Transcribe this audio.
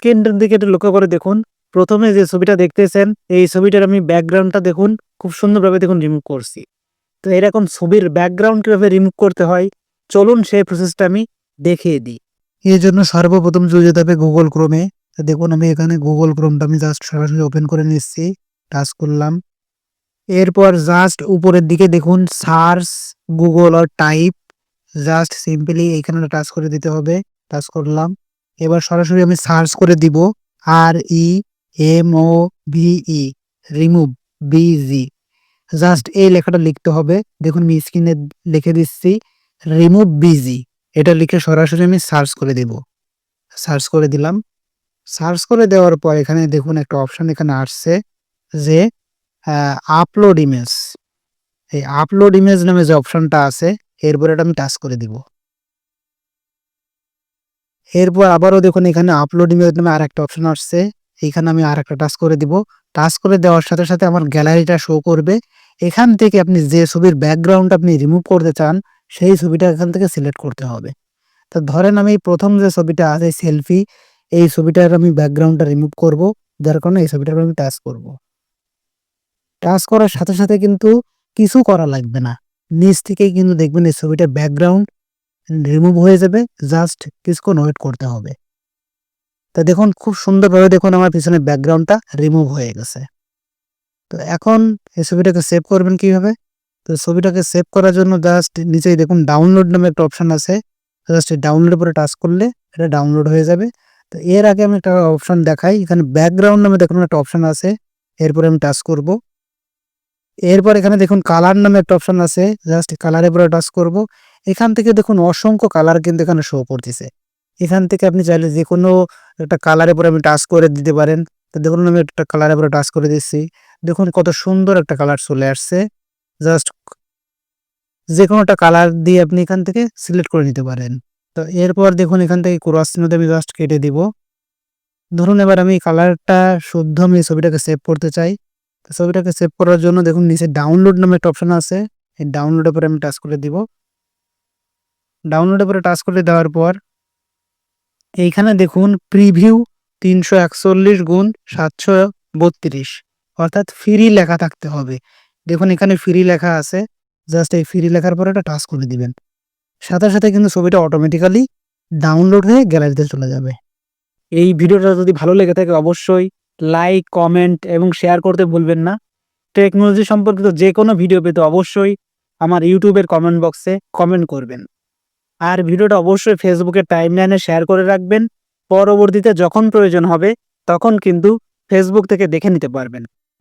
স্ক্রিনটার দিকে একটু লক্ষ্য করে দেখুন। প্রথমে যে ছবিটা দেখতেছেন, এই ছবিটার আমি ব্যাকগ্রাউন্ডটা দেখুন, খুব সুন্দরভাবে দেখুন রিমুভ করছি। তো এরকম ছবির ব্যাকগ্রাউন্ড কীভাবে রিমুভ করতে হয়, চলুন সেই প্রসেসটা আমি দেখিয়ে দিই। এর জন্য সর্বপ্রথম চলে যেতে হবে গুগল ক্রোমে তো দেখুন, আমি এখানে গুগল ক্রোমটা আমি জাস্ট সরাসরি ওপেন করে নিচ্ছি টাচ করলাম। এরপর জাস্ট উপরের দিকে দেখুন সার্চ গুগল আর টাইপ জাস্ট সিম্পলি এখানে টাচ করে দিতে হবে টাচ করলাম। এবার সরাসরি আমি সার্চ করে দিব আর E M O V E remove BG just এই লেখাটা লিখতে হবে। দেখুন আমি স্ক্রিনে লিখে দিচ্ছি রিমুভ বিজি এটা লিখে সরাসরি আমি সার্চ করে দেব। সার্চ করে দিলাম। সার্চ করে দেওয়ার পর এখানে দেখুন একটা অপশন এখানে আসছে যে আপলোড ইমেজ এই আপলোড ইমেজ নামে যে অপশনটা আছে, এরপর এটা আমি টাচ করে দিব। এরপর আবারও দেখুন এখানে আপলোড ইমেজ নামে আর একটা অপশন আসছে। এইখানে আমি আর একটা টাচ করে দিব। টাচ করে দেওয়ার সাথে সাথে আমার গ্যালারিটা শো করবে। এখান থেকে আপনি যে ছবির ব্যাকগ্রাউন্ড আপনি রিমুভ করতে চান, সেই ছবিটা এখান থেকে সিলেক্ট করতে হবে। তো ধরেন আমি প্রথম যে ছবিটা আছে সেলফি এই ছবিটার আমি ব্যাকগ্রাউন্ডটা রিমুভ করব। যার কারণে এই ছবিটার আমি টাচ করব। টাচ করার সাথে সাথে কিন্তু কিছু করা লাগবে না। নিচ থেকেই কিন্তু দেখবেন এই ছবিটার ব্যাকগ্রাউন্ড রিমুভ হয়ে যাবে জাস্ট কিছুক্ষণ ওয়েট করতে হবে। তা দেখুন, খুব সুন্দরভাবে দেখুন আমার পিছনে ব্যাকগ্রাউন্ডটা রিমুভ হয়ে গেছে। তো এখন এই ছবিটাকে সেভ করবেন কীভাবে? তো ছবিটাকে সেভ করার জন্য জাস্ট নিচেই দেখুন ডাউনলোড নামে একটা অপশান আছে। জাস্ট ডাউনলোডের উপরে টাচ করলে এটা ডাউনলোড হয়ে যাবে। তো এর আগে আমি একটা অপশান দেখাই, এখানে ব্যাকগ্রাউন্ড নামে দেখুন একটা অপশান আছে। এরপরে আমি টাচ করব। এরপর এখানে দেখুন কালার নামে একটা অপশান আছে। জাস্ট কালারের উপরে টাচ করব। এখান থেকে দেখুন অসংখ্য কালার কিন্তু এখানে শো করতেছে। এখান থেকে আপনি চাইলে যে কোনো একটা কালারের উপরে আপনি টাচ করে দিতে পারেন। তো দেখুন আমি একটা কালারের উপরে টাচ করে দিচ্ছি। দেখুন কত সুন্দর একটা কালার চলে আসছে। জাস্ট যে কোনো একটা কালার দিয়ে আপনি এখান থেকে সিলেক্ট করে নিতে পারেন। তো এরপর দেখুন এখান থেকে ক্রস আমি জাস্ট কেটে দিব। ধরুন এবার আমি কালারটা শুদ্ধ আমি ছবিটাকে সেভ করতে চাই। ছবিটাকে সেভ করার জন্য দেখুন নিচে ডাউনলোড নামে একটা অপশন আছে। এই ডাউনলোডের উপরে আমি টাচ করে দিব। ডাউনলোডের উপরে টাচ করে দেওয়ার পর, এইখানে দেখুন প্রিভিউ তিনশো একচল্লিশ গুণ সাতশো বত্রিশ, অর্থাৎ ফ্রি লেখা থাকতে হবে। দেখুন এখানে ফ্রি লেখা আছে জাস্ট এই ফ্রি লেখার পরে একটা টাচ করে দিবেন। সাথে সাথে কিন্তু ছবিটা অটোমেটিক্যালি ডাউনলোড হয়ে গ্যালারিতে চলে যাবে। এই ভিডিওটা যদি ভালো লেগে থাকে অবশ্যই লাইক কমেন্ট এবং শেয়ার করতে ভুলবেন না। টেকনোলজি সম্পর্কিত যে কোনো ভিডিও পেতে অবশ্যই আমার ইউটিউবের কমেন্ট বক্সে কমেন্ট করবেন। আর ভিডিওটা অবশ্যই ফেসবুকের টাইমলাইনে শেয়ার করে রাখবেন। পরবর্তীতে যখন প্রয়োজন হবে, তখন কিন্তু ফেসবুক থেকে দেখে নিতে পারবেন।